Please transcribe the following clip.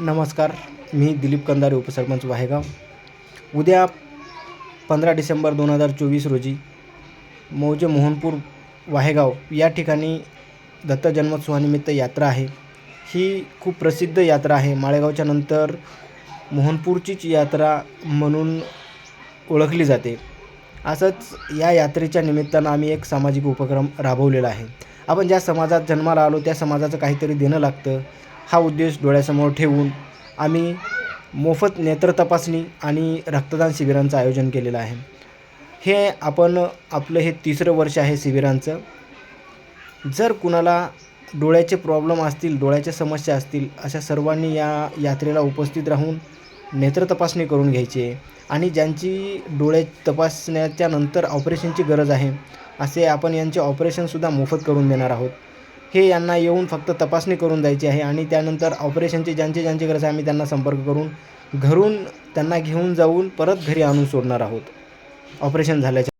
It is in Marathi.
नमस्कार मी दिलीप कंदारे उपसरपंच वाहेगाव उद्या पंधरा डिसेंबर दोन हजार चोवीस रोजी मौजे मोहनपूर वाहेगाव या ठिकाणी दत्त जन्मोत्सवानिमित्त यात्रा आहे. ही खूप प्रसिद्ध यात्रा आहे. माळेगावच्या नंतर मोहनपूरचीच यात्रा म्हणून ओळखली जाते. असंच या यात्रेच्या निमित्तानं आम्ही एक सामाजिक उपक्रम राबवलेला आहे. आपण ज्या समाजात जन्माला आलो त्या समाजाचं काहीतरी देणं लागतं. हा उद्देश डोळ्यासमोर ठेवून आम्ही मोफत नेत्र तपासणी आणि रक्तदान शिबिरांचं आयोजन केलेलं आहे. हे आपण आपलं हे तिसरं वर्ष आहे शिबिरांचं. जर कुणाला डोळ्याचे प्रॉब्लेम असतील डोळ्याच्या समस्या असतील अशा सर्वांनी या यात्रेला उपस्थित राहून नेत्र तपासणी करून घ्यायची आहे आणि ज्यांची डोळे तपासण्याच्या नंतर ऑपरेशनची गरज आहे असे आपण यांचे ऑपरेशनसुद्धा मोफत करून देणार आहोत. हे यांना येऊन फक्त तपासणी करून द्यायची आहे आणि त्यानंतर ऑपरेशनची ज्यांची ज्यांची गरज आहे आम्ही त्यांना संपर्क करून घरून त्यांना घेऊन जाऊन परत घरी आणून सोडणार आहोत. ऑपरेशन झाल्याच्या